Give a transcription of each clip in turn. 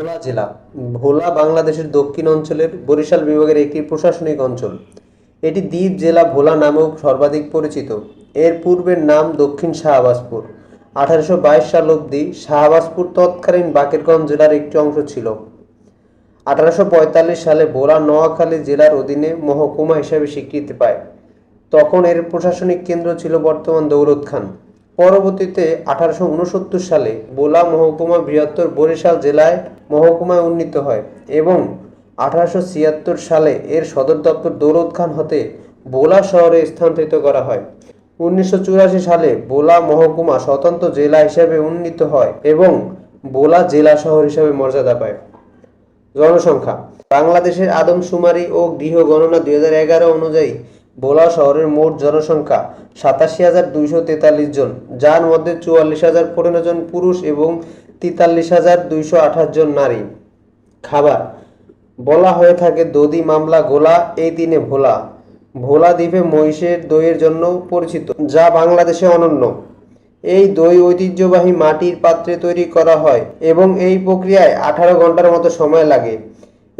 ভোলা জেলা। ভোলা বাংলাদেশের দক্ষিণ অঞ্চলের বরিশাল বিভাগের একটি প্রশাসনিক অঞ্চল। এটি দ্বীপ জেলা ভোলা নামেও সর্বাধিক পরিচিত। এর পূর্বের নাম দক্ষিণ শাহবাজপুর। আঠারোশো বাইশ সাল অবধি শাহবাজপুর তৎকালীন বাকেরগঞ্জ জেলার একটি অংশ ছিল। আঠারোশো পঁয়তাল্লিশ সালে ভোলা নোয়াখালী জেলার অধীনে মহকুমা হিসেবে স্বীকৃতি পায়। তখন এর প্রশাসনিক কেন্দ্র ছিল বর্তমান দৌলত খান। পরবর্তীতে আঠারোশো উনসত্তর সালে বোলা মহকুমা বৃহত্তর বরিশাল জেলায় মহকুমায় উন্নীত হয় এবং আঠারোশো ছিয়াত্তর সালে এর সদর দপ্তর দৌলত খান হতে বোলা শহরে স্থানান্তরিত করা হয়। উনিশশো চুরাশি সালে বোলা মহকুমা স্বতন্ত্র জেলা হিসেবে উন্নীত হয় এবং বোলা জেলা শহর হিসেবে মর্যাদা পায়। জনসংখ্যা, বাংলাদেশের আদমশুমারি ও গৃহ গণনা দুই হাজার এগারো অনুযায়ী ভোলা শহরের মোট জনসংখ্যা সাতাশি হাজার দুইশো তেতাল্লিশ জন, যার মধ্যে চুয়াল্লিশ হাজার পনেরো জন পুরুষ এবং তেতাল্লিশ হাজার দুইশো আঠাশ জন নারী। খাবার। বলা হয়ে থাকে দদি মামলা, গোলা, এই দিনে ভোলা। ভোলা দ্বীপে মহিষের দইয়ের জন্য পরিচিত, যা বাংলাদেশে অনন্য। এই দই ঐতিহ্যবাহী মাটির পাত্রে তৈরি করা হয় এবং এই প্রক্রিয়ায় আঠারো ঘণ্টার মতো সময় লাগে।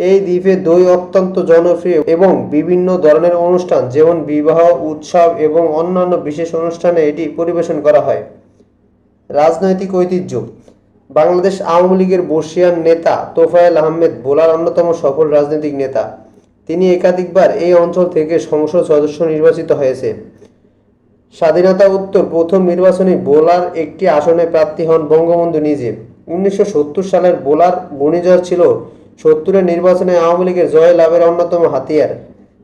এই দ্বীপে দই অত্যন্ত জনপ্রিয় এবং বিভিন্ন ধরনের অনুষ্ঠান, যেমন বিবাহ, উৎসব এবং অন্যান্য বিশেষ অনুষ্ঠানে এটি পরিবেশন করা হয়। রাজনৈতিক ঐতিহ্য। বাংলাদেশ আওয়ামী লীগের বর্ষিয়ান নেতা তোফায়েল আহমেদ বোলার অন্যতম সফল রাজনৈতিক নেতা। তিনি একাধিকবার এই অঞ্চল থেকে সংসদ সদস্য নির্বাচিত হয়েছে। স্বাধীনতা উত্তর প্রথম নির্বাচনে বোলার একটি আসনে প্রার্থী হন বঙ্গবন্ধু নিজে। উনিশশো সত্তর সালের বোলার ঘূর্ণিঝড় ছিল সত্তরের নির্বাচনে আওয়ামী লীগের জয় লাভের অন্যতম হাতিয়ার,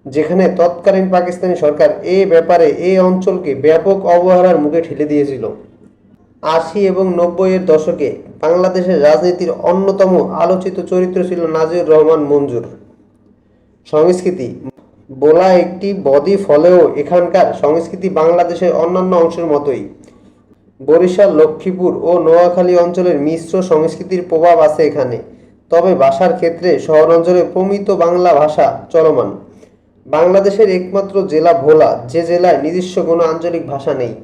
যেখানে তৎকালীন পাকিস্তানি সরকার এ ব্যাপারে এই অঞ্চলকে ব্যাপক অবহেলার মুখে ঠেলে দিয়েছিল। আশি এবং নব্বইয়ের দশকে বাংলাদেশের রাজনীতির অন্যতম আলোচিত চরিত্র ছিল নাজির রহমান মঞ্জুর। সংস্কৃতি, বোলা একটি বদি ফলেও এখানকার সংস্কৃতি বাংলাদেশের অন্যান্য অংশের মতোই। বরিশাল, লক্ষ্মীপুর ও নোয়াখালী অঞ্চলের মিশ্র সংস্কৃতির প্রভাব আছে এখানে। তবে ভাষার ক্ষেত্রে শহর অঞ্চলে প্রমিত বাংলা ভাষা চলমান। বাংলাদেশের একমাত্র জেলা ভোলা, যে জেলায় নিজস্ব কোনো আঞ্চলিক ভাষা নেই।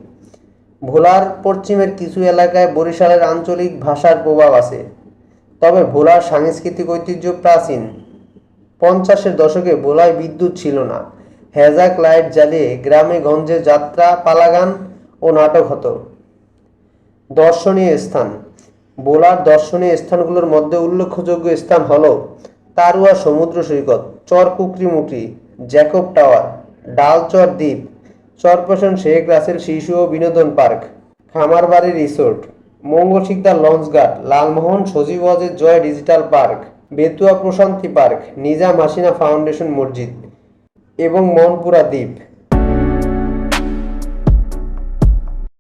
ভোলার পশ্চিমের কিছু এলাকায় বরিশালের আঞ্চলিক ভাষার প্রভাব আছে। তবে ভোলার সাংস্কৃতিক ঐতিহ্য প্রাচীন। পঞ্চাশের দশকে ভোলায় বিদ্যুৎ ছিল না। হ্যাজাক লাইট জ্বালিয়ে গ্রামে গঞ্জে যাত্রা, পালাগান ও নাটক হতো। দর্শনীয় স্থান। বোলার দর্শনীয় স্থানগুলোর মধ্যে উল্লেখযোগ্য স্থান হল তারুয়া সমুদ্র সৈকত চর কুকরিমুকরি জ্যাকব টাওয়ার, ডালচর দ্বীপ চরপেশন শেখ রাসেল শিশু ও বিনোদন পার্ক, খামারবাড়ি resort, Mangal Shikdar লঞ্চঘাট Lalmohan Sajeeb Joy digital park, Betua Prashanti park, Nizam Hasina foundation মসজিদ এবং মনপুরা দ্বীপ।